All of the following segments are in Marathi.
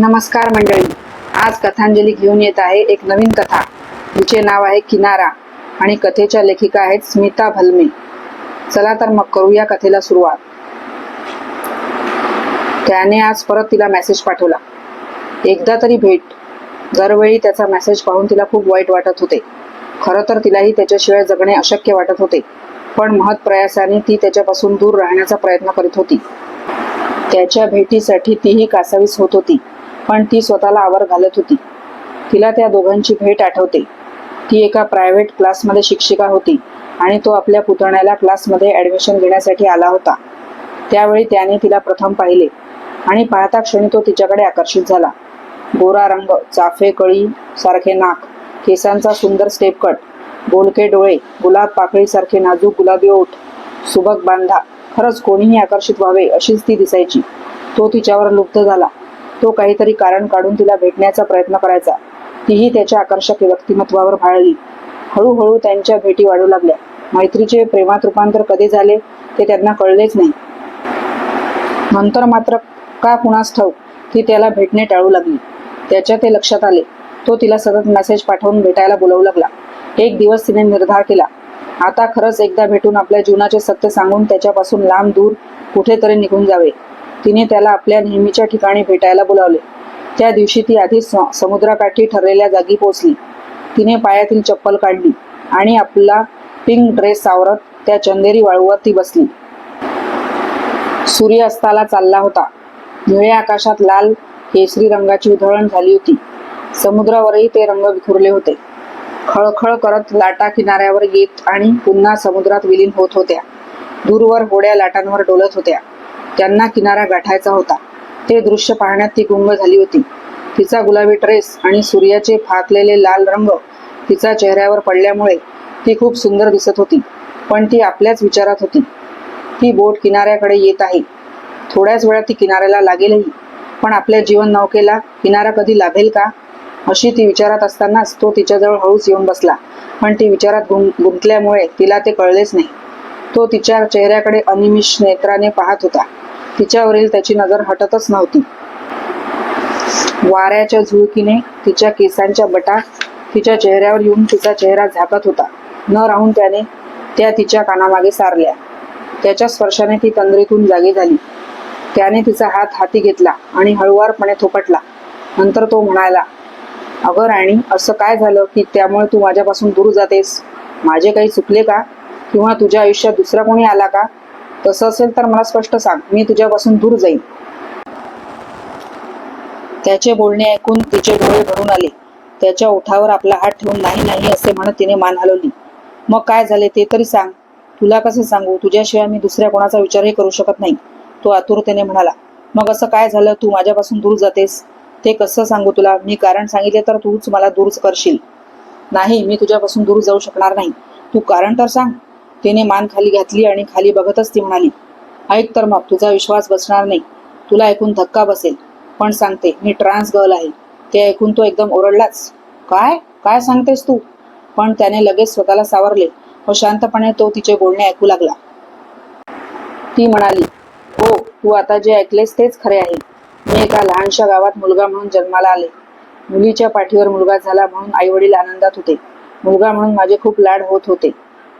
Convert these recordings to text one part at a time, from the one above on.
नमस्कार मंडळी. आज कथांजली घेऊन येत आहे एक नवीन कथा. तिचे नाव आहे किनारा आणि कथेच्या लेखिका आहेत स्मिता भलमे. चला तर मग करूया कथेला सुरुवात. त्याने आज परत तिला मेसेज पाठवला. एकदा तरी भेट. दरवेळी त्याचा मेसेज पाहून तिला खूप वाईट वाटत होते. खरं तर तिलाही त्याच्याशिवाय जगणे अशक्य वाटत होते. पण महत् प्रयासाने ती त्याच्यापासून दूर राहण्याचा प्रयत्न करीत होती. त्याच्या भेटीसाठी तीही कासावीस होत होती. पण ती स्वतःला आवर घालत होती. तिला त्या दोघांची भेट आठवते. ती एका प्रायव्हेट क्लासमध्ये शिक्षिका होती आणि तो आपल्या पुतण्याला क्लासमध्ये ॲडमिशन घेण्यासाठी आला होता. त्यावेळी त्याने तिला प्रथम पाहिले आणि पाहता क्षणी तो तिच्याकडे आकर्षित झाला. गोरा रंग चाफे कळी सारखे नाक केसांचा सुंदर स्टेप कट बोलके डोळे गुलाब पाकळीसारखे नाजूक गुलाबी ओठ सुबक बांधा खरंच कोणीही आकर्षित व्हावे अशीच ती दिसायची. तो तिच्यावर लुप्त झाला. तो काहीतरी कारण काढून तिला भेटण्याचा प्रयत्न करायचा. तीही त्याच्या आकर्षक व्यक्तिमत्वावर भाळली. हळूहळू त्यांच्या भेटी वाढू लागल्या. मैत्रीचे प्रेमात रूपांतर कधी झाले ते त्यांना कळलेच नाही. नंतर मात्र का कुणास ठाऊक ती त्याला भेटणे टाळू लागली. त्याच्या ते लक्षात आले. तो तिला सतत मेसेज पाठवून भेटायला बोलावू लागला. एक दिवस तिने निर्धार केला. आता खरंच एकदा भेटून आपल्या जीवनाचे सत्य सांगून त्याच्यापासून लांब दूर कुठेतरी निघून जावे. तिने त्याला आपल्या नेहमीच्या ठिकाणी भेटायला बोलावले. त्या दिवशी ती आधी समुद्राकाठी ठरलेल्या जागी पोचली तिने पायातील चप्पल काढली आणि आपला पिंक ड्रेस सावरत त्या चंदेरी वाळूवर ती बसली. सूर्य अस्ताला चालला होता. निळ्या आकाशात लाल केसरी रंगाची उधळण झाली होती. समुद्रावरही ते रंग विखुरले होते. खळखळ करत लाटा किनाऱ्यावर येत आणि पुन्हा समुद्रात विलीन होत होत्या. दूरवर होड्या लाटांवर डोलत होत्या. त्यांना किनारा गाठायचा होता. ते दृश्य पाहण्यात ती गुंग झाली होती. तिचा गुलाबी ड्रेस आणि सूर्याचे फाकलेले लाल रंग तिचा चेहऱ्यावर पडल्यामुळे ती खूप सुंदर दिसत होती पण ती आपल्याच विचारात होती. ती बोट किनाऱ्याकडे येत आहे. थोड्याच वेळात ती किनाऱ्याला लागेलही. पण आपल्या जीवन नौकेला किनारा कधी लाभेल का? अशी ती विचारात असतानाच तो तिच्याजवळ हळूच येऊन बसला. पण ती विचारात गुं गुंतल्यामुळे तिला ते कळलेच नाही. तो तिच्या चेहऱ्याकडे अनिमिष नेत्राने पाहत होता. तिच्यावरील त्याची नजर हटतच नव्हती. वाऱ्याच्या झुळकीने तिच्या केसांच्या बटा तिच्या चेहऱ्यावर येऊन तिचा चेहरा झाकत होता. न राहून त्याने त्या तिच्या कानामागे सारल्या. त्याच्या स्पर्शाने ती तंद्रीतून जागी झाली. त्याने तिचा हात हाती घेतला आणि हळुवारपणे थोपटला. नंतर तो म्हणाला अगं राणी असं काय झालं की त्यामुळे तू माझ्यापासून दूर जातेस? माझे काही चुकले का? किंवा तुझ्या आयुष्यात दुसरा कोणी आला का? तसं असेल तर मला स्पष्ट सांग मी तुझ्यापासून दूर जाईन. त्याचे बोलणे ऐकून तिचे डोळे भरून आले. त्याच्या ओठावर आपला हात ठेवून नाही नाही असे म्हणत तिने मान हलवली. मग काय झाले ते तरी सांग. तुला कसे सांगू? तुझ्याशिवाय मी दुसऱ्या कोणाचा विचारही करू शकत नाही. तो आतुरतेने म्हणाला मग असं काय झालं? तू माझ्यापासून दूर जातेस? ते कसं सांगू तुला? मी कारण सांगितले तर तूच मला दूर करशील. नाही मी तुझ्यापासून दूर जाऊ शकणार नाही. तू कारण तर सांग. तिने मान खाली घातली आणि खाली बघतच ती म्हणाली ऐक तर मग तुझा विश्वास बसणार नाही. तुला ऐकून धक्का बसेल. पण सांगते मी ट्रान्स गर्ल आहे. ते ऐकून तो एकदम ओरडलाच. काय? काय सांगतेस तू? पण त्याने लगेच स्वतःला सावरले व शांतपणे तो तिचे बोलणे ऐकू लागला. ती म्हणाली हो तू आता जे ऐकलेस तेच खरे आहे. मी एका लहानशा गावात मुलगा म्हणून जन्माला आले. मुलीच्या पाठीवर मुलगा झाला म्हणून आई वडील आनंदात होते. मुलगा म्हणून माझे खूप लाड होत होते.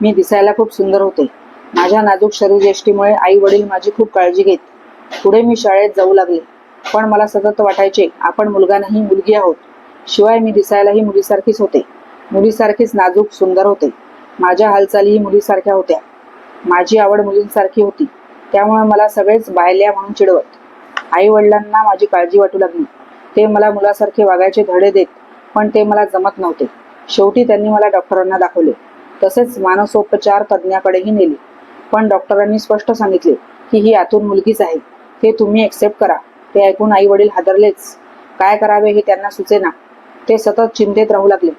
मी दिसायला खूप सुंदर होते. माझ्या नाजूक शरीरयष्टीमुळे आई वडील माझी खूप काळजी घेत. पुढे मी शाळेत जाऊ लागले. पण मला सतत वाटायचे आपण मुलगा नाही मुलगी आहोत. शिवाय मी दिसायलाही मुलीसारखीच होते. मुलीसारखीच नाजूक सुंदर होते. माझ्या हालचालीही मुलीसारख्या होत्या. माझी आवड मुलींसारखी होती. त्यामुळे मला सगळेच बायल्या म्हणून चिडवत. आई वडिलांना माझी काळजी वाटू लागली. ते मला मुलासारखे वागायचे धडे देत पण ते मला जमत नव्हते. शेवटी त्यांनी मला डॉक्टरांना दाखवले. तसेच मानसोपचार तज्ज्ञाकडेही नेले. पण डॉक्टरांनी स्पष्ट सांगितले की ही आतून मुलगीच आहे. हे तुम्ही एक्सेप्ट करा. ते ऐकून आई वडील हादरलेच. काय करावे हे त्यांना सुचेना. ते सतत चिंतेत राहू लागले.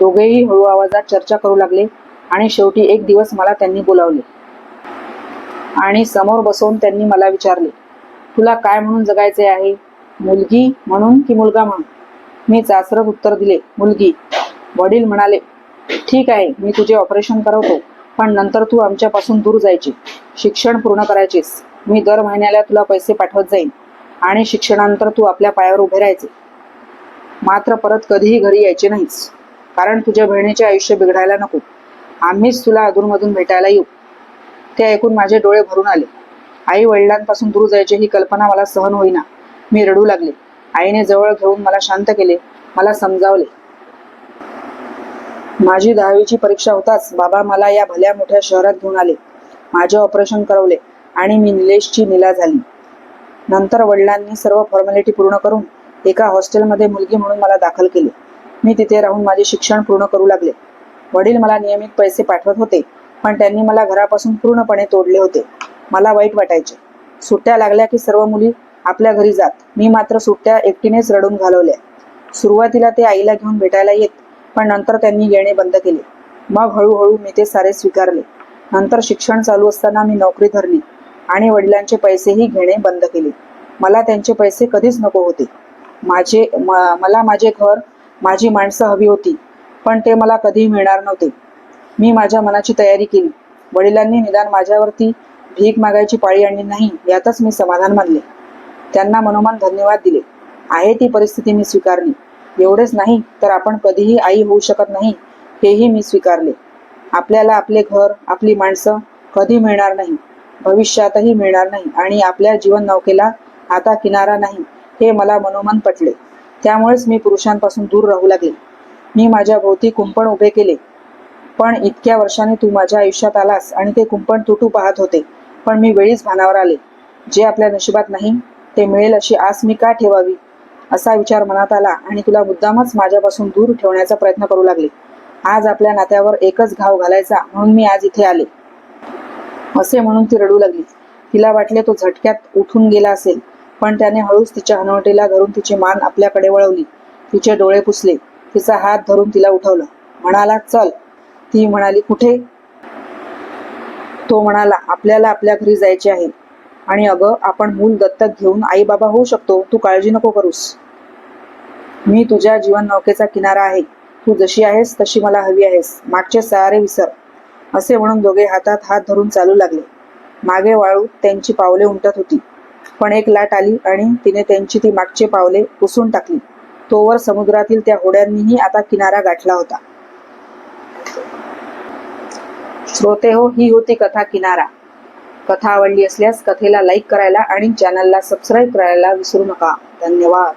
दोघेही हळू आवाजात चर्चा करू लागले आणि शेवटी एक दिवस मला त्यांनी बोलावले. आणि समोर बसवून त्यांनी मला विचारले तुला काय म्हणून जगायचे आहे? मुलगी म्हणून की मुलगा म्हणून? मी चाचरत उत्तर दिले मुलगी. वडील म्हणाले ठीक आहे मी तुझे ऑपरेशन करवतो पण नंतर तू आमच्यापासून दूर जायची. शिक्षण पूर्ण करायचीस. मी दर महिन्याला तुला पैसे पाठवत जाईन. आणि शिक्षणानंतर तू आपल्या पायावर उभे राहायचे. मात्र परत कधीही घरी यायचे नाहीस. कारण तुझ्या बहिणीचे आयुष्य बिघडायला नको. आम्हीच तुला अधूनमधून भेटायला येऊ. ते ऐकून माझे डोळे भरून आले. आई वडिलांपासून दूर जायची ही कल्पना मला सहन होईना. मी रडू लागले. आईने जवळ घेऊन मला शांत केले. मला समजावले. माझी दहावीची परीक्षा होताच बाबा मला या भल्या मोठ्या शहरात घेऊन आले. माझे ऑपरेशन करवले आणि मी निलेशची निला झाली. नंतर वडिलांनी सर्व फॉर्मॅलिटी पूर्ण करून एका हॉस्टेलमध्ये मुलगी म्हणून मला दाखल केले. मी तिथे राहून माझे शिक्षण पूर्ण करू लागले. वडील मला नियमित पैसे पाठवत होते पण त्यांनी मला घरापासून पूर्णपणे तोडले होते. मला वाईट वाटायचे. सुट्ट्या लागल्या की सर्व मुली आपल्या घरी जात. मी मात्र सुट्ट्या एकटीनेच रडून घालवल्या. सुरुवातीला ते आईला घेऊन भेटायला येत पण नंतर त्यांनी येणे बंद केले. मग हळूहळू मी ते सारे स्वीकारले. नंतर शिक्षण चालू असताना मी नोकरी धरली आणि वडिलांचे पैसेही घेणे बंद केले. मला त्यांचे पैसे कधीच नको होते. माझे म- मला माझे घर माझी माणसं हवी होती पण ते मला कधी मिळणार नव्हते. मी माझ्या मनाची तयारी केली. वडिलांनी निदान माझ्यावरती भीक मागायची पाळी आणली नाही यातच मी समाधान मानले. त्यांना मनोमन धन्यवाद दिले. आहे ती परिस्थिती मी स्वीकारली. एवढेच नाही तर आपण कधीही आई होऊ शकत नाही हेही मी स्वीकारले. आपल्याला आपले घर आपली माणसं कधी मिळणार नाही भविष्यातही मिळणार नाही आणि आपल्या जीवन नौकेला आता किनारा नाही हे मला मनोमन पटले. त्यामुळेच मी पुरुषांपासून दूर राहू लागले. मी माझ्या भोवती कुंपण उभे केले. पण इतक्या वर्षाने तू माझ्या आयुष्यात आलास आणि ते कुंपण तुटू पाहत होते पण मी वेळीच भानावर आले. जे आपल्या नशिबात नाही ते मिळेल अशी आस मी का ठेवावी? असा विचार मनात आला आणि तुला मुद्दामच माझ्यापासून दूर ठेवण्याचा प्रयत्न करू लागले. आज आपल्या नात्यावर एकच घाव घालायचा म्हणून मी आज इथे आले. असे म्हणून ती रडू लागली. तिला वाटले तो झटक्यात उठून गेला असेल पण त्याने हळूच तिच्या हनवटीला धरून तिची मान आपल्याकडे वळवली. तिचे डोळे पुसले. तिचा हात धरून तिला उठवलं. म्हणाला चल. ती म्हणाली कुठे? तो म्हणाला आपल्याला आपल्या घरी जायचे आहे. आणि अगं आपण मूल दत्तक घेऊन आई बाबा होऊ शकतो. तू काळजी नको करूस. मी तुझ्या जीवन नौकेचा किनारा आहे. तू जशी आहेस तशी मला हवी आहेस. मागचे सारे विसर. असे म्हणून दोघे हातात हात धरून चालू लागले. मागे वाळू त्यांची पावले उमटत होती. पण एक लाट आली आणि तिने त्यांची ती मागचे पावले पुसून टाकली. तोवर समुद्रातील त्या होड्यांनीही आता किनारा गाठला होता. श्रोते हो ही होती कथा किनारा. कथा आवडली असल्यास कथेला लाईक करायला आणि चॅनलला सबस्क्राईब करायला विसरू नका. धन्यवाद.